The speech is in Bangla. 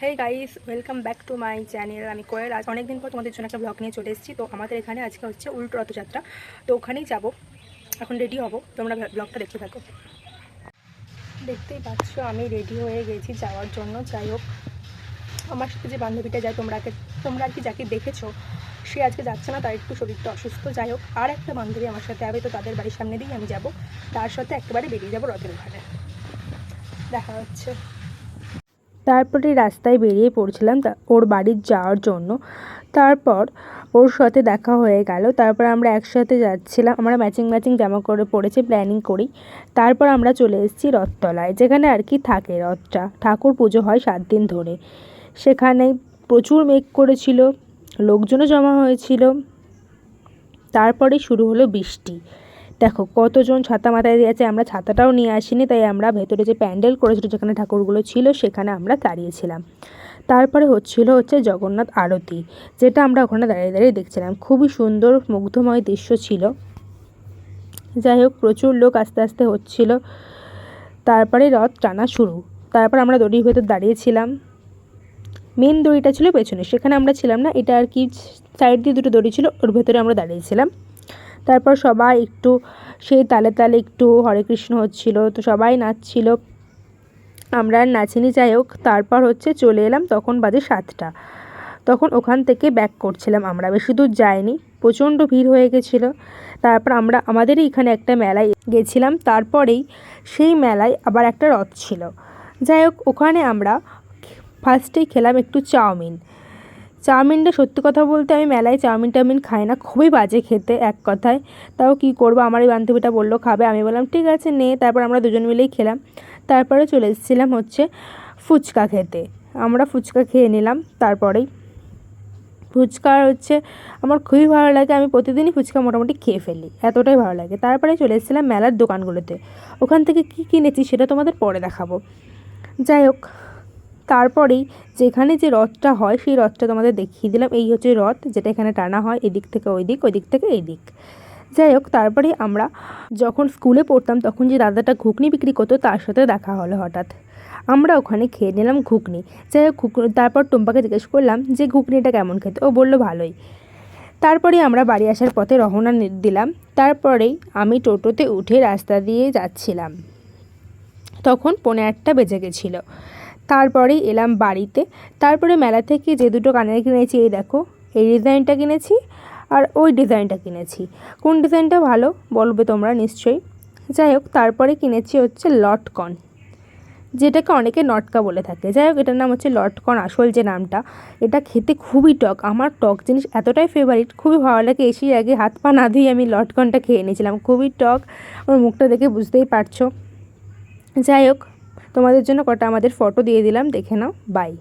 Hey guys welcome back to my channel আমি কোয়েল। আজ অনেকদিন পর তোমাদের জন্য একটা ব্লগ নিয়ে চলে এসেছি। তো আমাদের এখানে আজকে হচ্ছে উল্টো রথযাত্রা। তো ওখানেই যাব। এখন রেডি হব। তোমরা ব্লগটা দেখতে থাকো। দেখতেই পাচ্ছ, আমি রেডি হয়ে গেছি যাওয়ার জন্য। যাই হোক, আমার সাথে যে বান্ধবীটা যায়, তোমরা তোমরা আর কি যাকে দেখেছ, সে আজকে যাচ্ছে না, তার একটু শরীরটা অসুস্থ। যাই হোক, আর একটা বান্ধবী আমার সাথে হবে তো তাদের বাড়ির সামনে দিয়েই আমি যাব। তার সাথে একেবারে বেরিয়ে যাব রথের ওখানে। দেখা হচ্ছে। তারপরে রাস্তায় বেরিয়ে পড়ছিলাম ওর বাড়ির যাওয়ার জন্য। তারপর ওর সাথে দেখা হয়ে গেল। তারপর আমরা একসাথে যাচ্ছিলাম। আমরা ম্যাচিং ম্যাচিং জামা করে পড়েছি প্ল্যানিং করি। তারপর আমরা চলে এসেছি রথতলায়, যেখানে আর কি থাকে রথটা। ঠাকুর পুজো হয় সাত দিন ধরে। সেখানে প্রচুর মেঘ করেছিল, লোকজনও জমা হয়েছিল। তারপরে শুরু হলো বৃষ্টি। দেখো, কতজন ছাতা মাথায় দিয়েছে, আমরা ছাতাটাও নিয়ে আসিনি, তাই আমরা ভেতরে যে প্যান্ডেল করেছিল, যেখানে ঠাকুরগুলো ছিল, সেখানে আমরা দাঁড়িয়েছিলাম। তারপরে হচ্ছিল হচ্ছে জগন্নাথ আরতি, যেটা আমরা ওখানে দাঁড়িয়ে দাঁড়িয়ে দেখছিলাম। খুবই সুন্দর, মুগ্ধময় দৃশ্য ছিল। যাই হোক, প্রচুর লোক আস্তে আস্তে হচ্ছিল। তারপরে রথ টানা শুরু। তারপর আমরা দড়ির ভেতর দাঁড়িয়েছিলাম। মেন দড়িটা ছিল পেছনে, সেখানে আমরা ছিলাম না, এটা আর কি, সাইড দিয়ে দুটো দড়ি ছিল, ওর ভেতরে আমরা দাঁড়িয়েছিলাম। তারপর সবাই একটু, সেই তালে তালে একটু হরে কৃষ্ণ হচ্ছিল, তো সবাই নাচছিল। আমরা আর নাচিনি, যাই হোক, তারপর হচ্ছে চলে এলাম তখন বাজে সাতটা। তখন ওখান থেকে ব্যাক করছিলাম আমরা, বেশি দূর যাইনি, প্রচণ্ড ভিড় হয়ে গেছিল। তারপর আমরা, আমাদেরই এখানে একটা মেলায় গেছিলাম, তারপরেই সেই মেলায় আবার একটা রথ ছিল। যাই হোক, ওখানে আমরা ফার্স্টেই খেলাম একটু চাউমিন। চাউমিনটা সত্যি কথা বলতে আমি মেলায় চাউমিন টাউমিন খাই না, খুবই বাজে খেতে এক কথায়। তাও কি করব? আমার এই বান্ধবীটা বলল, খাবে? আমি বললাম, ঠিক আছে, নে। তারপর আমরা দুজন মিলেই খেলাম। তারপরে চলে এসেছিলাম হচ্ছে ফুচকা খেতে। আমরা ফুচকা খেয়ে নিলাম, তারপরেই। ফুচকা হচ্ছে আমার খুবই ভালো লাগে, আমি প্রতিদিনই ফুচকা মোটামুটি খেয়ে ফেলি, এতটাই ভালো লাগে। তারপরে চলে এসেছিলাম মেলার দোকানগুলোতে। ওখান থেকে কী কিনেছি সেটা তোমাদের পরে দেখাবো। যাই হোক তারপরেই যেখানে যে রথটা হয়, সেই রথটা তোমাদের দেখিয়ে দিলাম। এই হচ্ছে রথ, যেটা এখানে টানা হয়, এদিক থেকে ওই দিক ওই দিক থেকে এই দিক যাই হোক তারপরে আমরা যখন স্কুলে পড়তাম, তখন যে দাদাটা ঘুগনি বিক্রি করতো, তার সাথে দেখা হলো হঠাৎ। আমরা ওখানে খেয়ে নিলাম ঘুগনি। যাই হোক, ঘুগনি, তারপর টুম্পাকে জিজ্ঞেস করলাম যে, ঘুগনিটা কেমন খেতে? ও বলল, ভালোই। তারপরে আমরা বাড়ি আসার পথে রওনা নি- দিলাম। তারপরেই আমি টোটোতে উঠে রাস্তা দিয়ে যাচ্ছিলাম। তখন পৌনে আটটা বেজে গেছিল। তারপরেই এলাম বাড়িতে। তারপরে মেলা থেকে যে দুটো কানের কিনেছি, এই দেখো, এই ডিজাইনটা কিনেছি আর ওই ডিজাইনটা কিনেছি। কোন ডিজাইনটা ভালো বলবে তোমরা নিশ্চয়ই। যাই হোক, তারপরে কিনেছি হচ্ছে লটকন, যেটাকে অনেকে নটকা বলে থাকে। যাই হোক, এটার নাম হচ্ছে লটকন, আসল যে নামটা, এটা খেতে খুবই টক। আমার টক জিনিস এতটাই ফেভারিট খুবই ভালো লাগে। এসেই আগে হাত পা না ধুয়ে আমি লটকনটা খেয়ে নিয়েছিলাম। খুবই টক, আমার মুখটা দেখে বুঝতেই পারছ। যাই হোক তোমাদের জন্য কটা আমাদের ফটো দিয়ে দিলাম দেখে নাও বাই